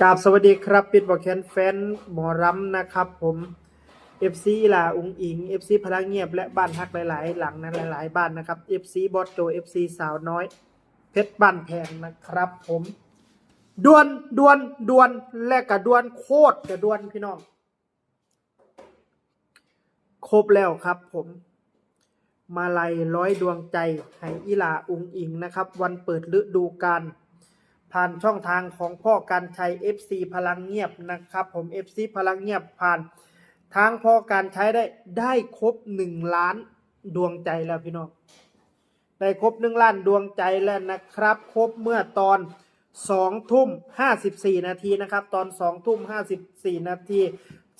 กราบสวัสดีครับปิดบอกแคนแฟนหมอรำนะครับ ผม FC ลาอุงอิง FC พลังเงียบและบ้านฮักหลาย ๆ หลังนั้นหลาย ๆ บ้านนะครับ FC บอสโจ FC สาวน้อย เพชรบ้านแพงนะครับ ผมดวนดวนดวนและกระดวนโคตรกระดวนพี่น้อง ครบแล้วครับ ผม มาลัยร้อยดวงใจให้อีลาอุงอิงนะครับ วันเปิดฤดูกาล ผ่านช่องทางของพ่อการชัย FC พลังเงียบนะครับผม FC พลังเงียบผ่านทางพ่อการใช้ได้ได้ครบหนึ่งล้านดวงใจแล้วพี่น้องได้ครบหนึ่งล้านดวงใจแล้วนะครับ ครบเมื่อตอนสองทุ่มห้าสิบสี่นาทีนะครับ ตอนสองทุ่มห้าสิบสี่นาที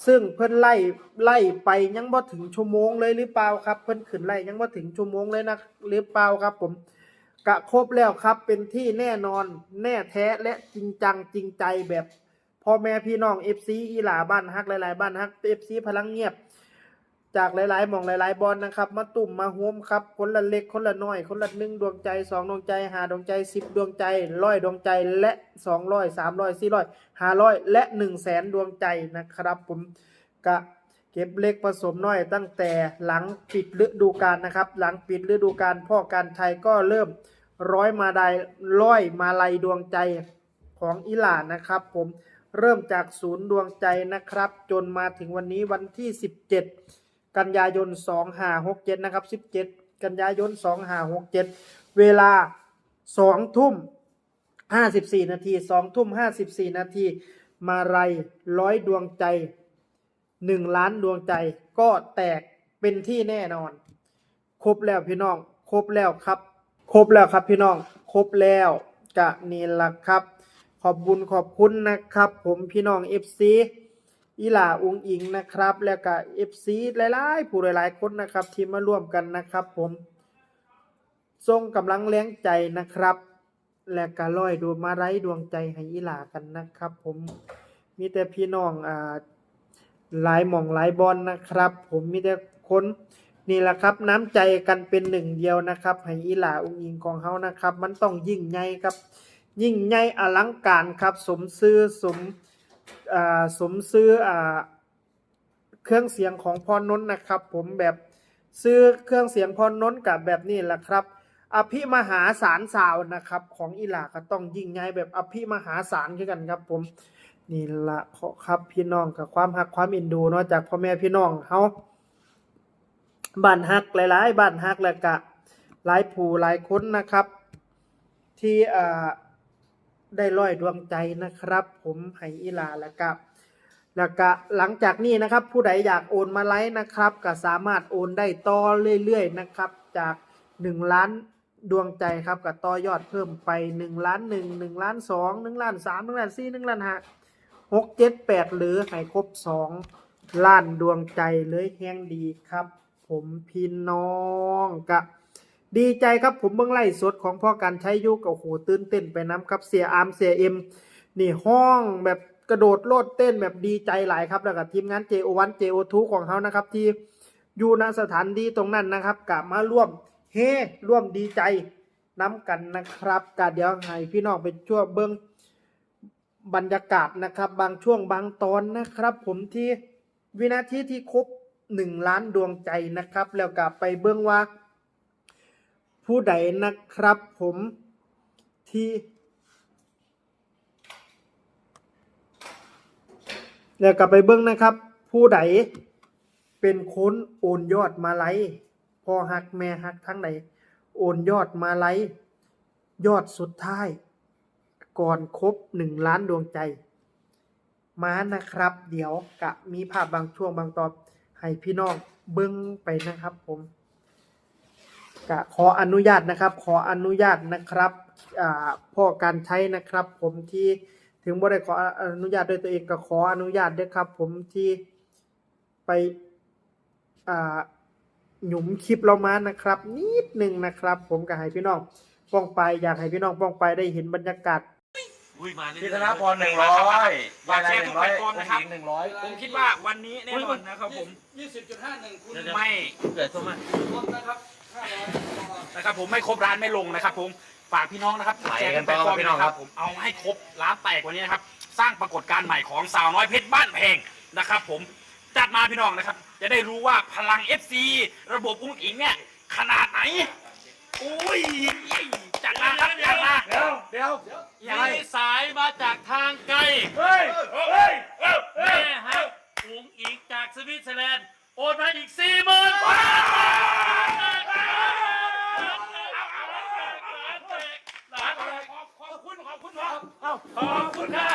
ซึ่งเพิ่อนไล่ไล่ไปยังบ่ถึงชั่วโมงเลยหรือเปล่าครับ เพิ่อนขึ้นไล่ยังบ่ถึงชั่วโมงเลยนะหรือเปล่าครับผม กะครบแล้วครับเป็นที่แน่นอนแน่แท้และจริงจังจริงใจแบบพ่อแม่พี่น้อง FC อีหลาบ้านฮักหลายๆบ้านฮัก FC พลังเงียบ จากหลายๆหมองหลายๆบอลนะครับ มาตุ่มมาโฮมครับ คนละเล็กคนละน้อย คนละหนึ่งดวงใจสองดวงใจห้าดวงใจสิบดวงใจร้อยดวงใจและสองร้อยสามร้อยสี่ร้อยห้าร้อยและหนึ่งแสนดวงใจนะครับผมกะเก็บเล็กผสมน้อยตั้งแต่หลังปิดฤดูกาลนะครับ หลังปิดฤดูกาลพ่อการชัยก็เริ่ม ร้อยมาได้ร้อยมาลัยดวงใจของอิหร่านนะครับ ผมเริ่มจากศูนย์ดวงใจนะครับ จนมาถึงวันนี้วันที่ 17 กันยายน 2567 นะครับ 17 กันยายน 2567 เวลา 2 ทุ่ม 54 นาที 2 ทุ่ม 54 นาที มาไรร้อยดวงใจ 1 ล้านดวงใจก็แตกเป็นที่แน่นอน ครบแล้วพี่น้อง ครบแล้วครับ ครบแล้วครับพี่น้อง ครบแล้วกะนี่ละครับ ขอบบุญขอบคุณนะครับ ผมพี่น้อง FC อีหลาอุงอิงนะครับ แล้วก็เอฟซีหลายๆ ผู้หลายๆคนนะครับ ที่มาร่วมกันนะครับ ผมทรงกำลังแรงใจนะครับ และก็ร้อยดวงมาไร้ดวงใจให้อีหลากันนะครับ ผมมีแต่พี่น้องอ่าหลายหม่องหลายบอลนะครับ ผมมีแต่คน นี่แหละครับน้ำใจกันเป็นหนึ่งเดียวนะครับให้อีหลาอุงอิงของเขานะครับ มันต้องยิ่งใหญ่ครับ ยิ่งใหญ่อลังการครับ สมซื้อสมอ่าสมซื้ออ่าเครื่องเสียงของพรนนท์นะครับ ผมแบบซื้อเครื่องเสียงพรนนท์กับแบบนี้แหละครับ อภิมหาศาลสาวนะครับ ของอิหลาก็ต้องยิ่งใหญ่แบบอภิมหาศาลคือกันครับ ผมนี่ละครับพี่น้องกับความหักความอ็นดูเนาะจากพ่อแม่พี่น้องเฮา บ้านฮักหลาย ๆ บ้านฮักแล้วก็หลายผู้หลายคนนะครับ ที่อ่าได้ร้อยดวงใจนะครับ ผมให้อีลาแล้วก็แล้วก็หลังจากนี้นะครับ ผู้ใดอยากโอนมาไลฟ์นะครับ ก็สามารถโอนได้ต่อเรื่อยๆนะครับ จาก1ล้านดวงใจครับก็ต่อยอดเพิ่มไป1ล้าน1 1ล้าน2 1ล้าน3 1ล้าน4 1ล้าน5 6 7 8 หรือให้ครบ 2 ล้านดวงใจเลยแห้งดีครับ ผมพี่น้องกะดีใจครับผมเบิ่งไล่สดของพ่อการใช้ยุกโอ้โหตื่นเต้นไปน้ำครับเสียอาร์มเสียเอ็มนี่ห้องแบบกระโดดโลดเต้นแบบดีใจหลายครับแล้วก็ทีมงาน JO1 JO2 ของเขานะครับที่อยู่ณสถานที่ตรงนั้นนะครับกะมาร่วมเฮร่วมดีใจน้ำกันนะครับกะเดี๋ยวให้พี่น้องไปช่วยเบิ่งบรรยากาศนะครับ บางช่วงบางตอนนะครับ ผมที่วินาทีที่ครบ หนึ่งล้านดวงใจนะครับ แล้วก็ไปเบิ่งว่า ผู้ใดนะครับผมที่ แล้วกลับไปเบิ้องนะครับ ผู้ใดเป็นคนโอนยอดมาไลพอหักแม่หักทั้งใดโอนยอดมาไลยอดสุดท้าย ก่อนครบหนึ่งล้านดวงใจ มานะครับ เดี๋ยวกะมีภาพบางช่วงบางตอน ให้พี่น้องเบิ้งไปนะครับผมก็ขออนุญาตนะครับ ขออนุญาตนะครับพ่อการใช้นะครับผมที่ถึงบ่ได้ขออนุญาตด้วยตัวเองก็ขออนุญาตด้วยครับ ผมที่ไปหยุมคลิปเรามานะครับ นิดหนึ่งนะครับ ผมก็ให้พี่น้องป้องไปอยากให้พี่น้องป้องไปได้เห็นบรรยากาศ อุ้ยมาเรื่อยๆ พี่ธนพรหนึ่งร้อยฝากแชร์ทุกแพลตฟอร์มนะครับหนึ่งร้อยผมคิดว่าวันนี้แน่นอนนะครับผม ยี่สิบจุดห้าหนึ่งคุณไม่เกิดตัวมาลดนะครับห้าร้อยนะครับผมไม่ครบร้านไม่ลงนะครับผมฝากพี่น้องนะครับไหลแชร์กัทุนกไปแพลตฟอร์มพี่น้องนะคครัรับบผมเอาให้ครบร้านแตกกว่านี้นะครับ สร้างปรากฏการณ์ใหม่ของสาวน้อยเพชรบ้านเพลงนะครับ ผมจัดมาพี่น้องนะครับ จะได้รู้ว่าพลัง FC ระบบอุ้งอิงเนี่ยขนาดไหน อุ้ยจัดมาครับจัดมาเดี๋ยวเดี๋ยวมีสายมาจากทางไกลเฮ้ยเฮ้ยเฮ้ยแม่ฮักอุ๋งอิงจากสวิตเซอร์แลนด์โอนมาอีกสี่หมื่นบาท ขอบคุณขอบคุณครับ ขอบคุณค่ะ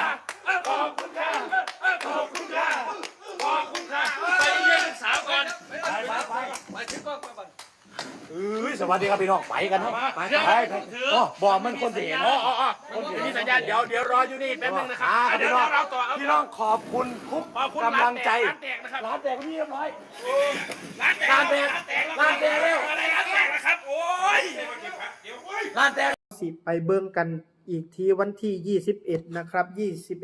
ขอบคุณค่ะขอบคุณค่ะขอบคุณค่ะ ไปเยี่ยมลูกสาวก่อน ไปไปไป ไปถึงก็ไปก่อน เอ้ยส วัสดีครับพี่น้องไปกันครับไปไปไปโอ้บอกมันคนเสียอ๋อเนาะอ๋ออ๋อมีสัญญาณเดี๋ยวเดี๋ยวรออยู่นี่แป๊บนึงนะครับอ่าเดี๋ยวพี่น้องเราต่อเอาพี่น้องขอบคุณทุกขอบคุณกำลังใจร้านแตกนะครับร้านแตกพี่เรียบร้อยร้านแตกร้านแตกร้านแตกร้านแตกแล้วอะไรร้านแตกนะครับโอ้ยร้านแตกสิไปเบิ่งกันอีกทีวันที่ 21 นะครับ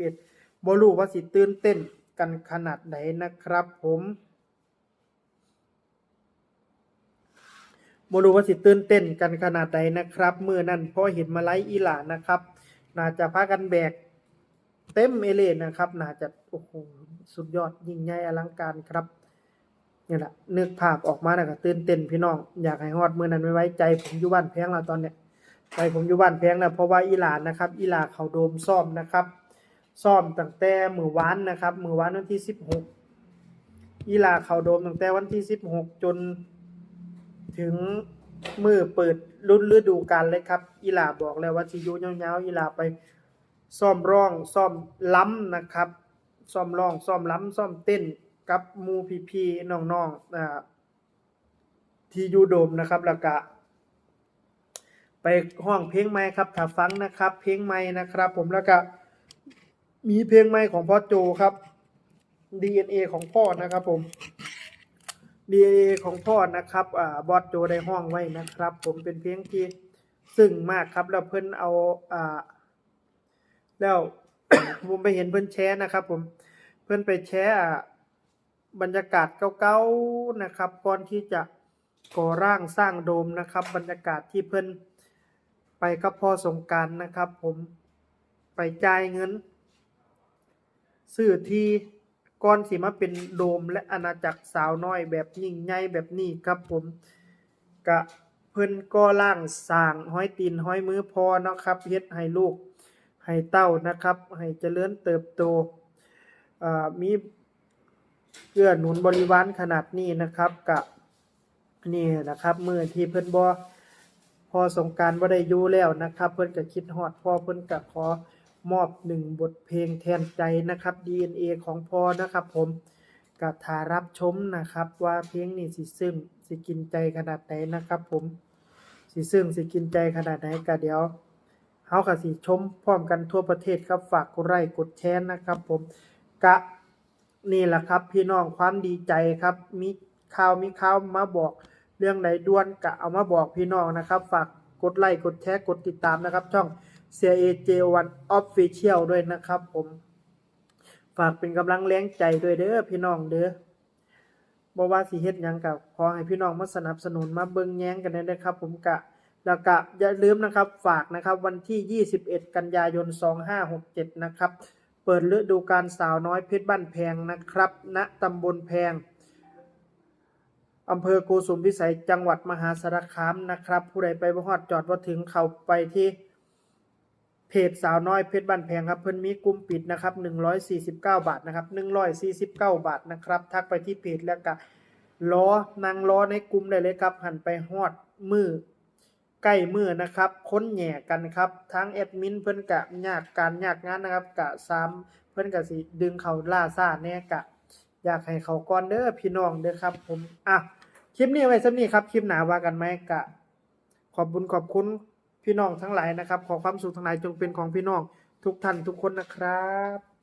21บ่รู้ว่าสิตื่นเต้นกันขนาดไหนนะครับผม บ่รู้ว่าสิตื่นเต้นกันขนาดไหนนะครับเมื้อนั้นพอเห็นมาไลฟ์อีหลานะครับ น่าจะพากันแบกเต็มเอเลนนะครับ น่าจะโอ้โหสุดยอดยิ่งใหญ่อลังการครับนี่แหละนึกภาพออกมาแล้วก็ตื่นเต้นพี่น้อง อยากให้ฮอดเมื้อนั้นไว้ไว้ใจผมอยู่บ้านแพงแล้วตอนเนี้ยไปผมอยู่บ้านแพงแล้วเพราะว่าอีหลานนะครับ อีหลาเขาโดมซ่อมนะครับ ซ่อมตั้งแต่มือวานนะครับมือวานวันที่สิบหกอีหลาเขาโดมตั้งแต่วันที่สิบหกจน ถึงมือเปิดรุ่นฤดูกาลเลยครับ อีหลาบอกแล้วว่าสิยู่ยาวๆอีหลาไปซ่อมร้องซ่อมล้ำนะครับซ่อมร้องซ่อมล้ำซ่อมเต้นกับมูพีพีน้องๆอ่าที่ยูโดมนะครับแล้วก็ไปห้องเพลงใหม่ครับถ้าฟังนะครับ เพลงใหม่นะครับ ผมแล้วก็มีเพลงใหม่ของพ่อโจครับ DNA ของพ่อนะครับผม DNA ของพ่อนะครับอ่าบอสโจได้ห้องไว้นะครับ ผมเป็นเพลงที่ซึ้งมากครับแล้วเพิ่นเอาอ่าแล้ว ผมไปเห็นเพิ่นแชร์นะครับ ผมเพิ่นไปแชร์อ่บรรยากาศเก่าๆนะครับ ก่อนที่จะก่อร่างสร้างโดมนะครับ บรรยากาศที่เพิ่นไปกับพ่อสงการนะครับ ผมไปจ่ายเงิน ซื้อที่ ก่อนสิมาเป็นโดมและอาณาจักรสาวน้อยแบบยิ่งใหญ่แบบนี้ครับผมกะเพิ่นก็ล่างสร้างห้อยตีนห้อยมือพอเนาะครับเฮ็ดให้ลูกให้เต้านะครับ ให้เจริญเติบโตมีเกื้อหนุนบริวารขนาดนี้นะครับกะนี่นะครับมือที่เพิ่นบ่พอสงการบ่าได้ยู่แล้วนะครับ เพิ่นก็คิดฮอดพ่อเพิ่นก็ขอ มอบหนึ่งบทเพลงแทนใจนะครับ DNA ของพอนะครับผมก็ถ้ารับชมนะครับ ว่าเพลงนี้สิซึ้งสิกินใจขนาดไหนนะครับ ผมสิซึ้งสิกินใจขนาดไหนก็เดี๋ยวเฮาก็สิชมพร้อมกันทั่วประเทศครับฝากกดไลค์กดแชร์นะครับ ผมกะนี่แหละครับ พี่น้องความดีใจครับ มีข่าวมีข่าวมาบอกเรื่องไหนด่วนกะเอามาบอกพี่น้องนะครับ ฝากกดไลค์กดแชร์กดติดตามนะครับ ช่อง CAJ1 Official ด้วยนะครับผม ฝากเป็นกำลังแรงใจด้วยเด้อพี่น้องเด้อบ่ว่าสิเฮ็ดยังกับขอให้พี่น้องมาสนับสนุนมาเบิงแย้งกันได้เด้อครับ ผมกะแล้วก็อย่าลืมนะครับ ฝากนะครับวันที่ 21 กันยายน 2567 นะครับ เปิดฤดูกาลสาวน้อยเพชรบ้านแพงนะครับณตำบลแพงอำเภอโกสุมพิสัยจังหวัดมหาสารคามนะครับ ผู้ใดไปบ่ฮอดจอดบ่ถึงเขาไปที่ เพจสาวน้อยเพชรบ้านแพงครับเพิ่นมีกลุ่มปิดนะครับ149 บาทนะครับ149 บาทนะครับ ทักไปที่เพจแล้วก็ล้อนางล้อในกลุ่มได้เลยครับ หันไปฮอดมือใกล้มือนะครับ ค้นแหย่กันครับทั้งแอดมินเพิ่นกะยากการยากงานนะครับกะซ้ำเพิ่นกะสิดึงเขาล่าซ่าแน่กะ อยากให้เขาก่อนเด้อพี่น้องเด้อครับ ผมอะคลิปนี้ไว้สำนี้ครับคลิปหนาว่ากันไหมกะ ขอบบุญขอบคุณ พี่น้องทั้งหลายนะครับ ขอความสุขทั้งหลายจงเป็นของพี่น้องทุกท่านทุกคนนะครับ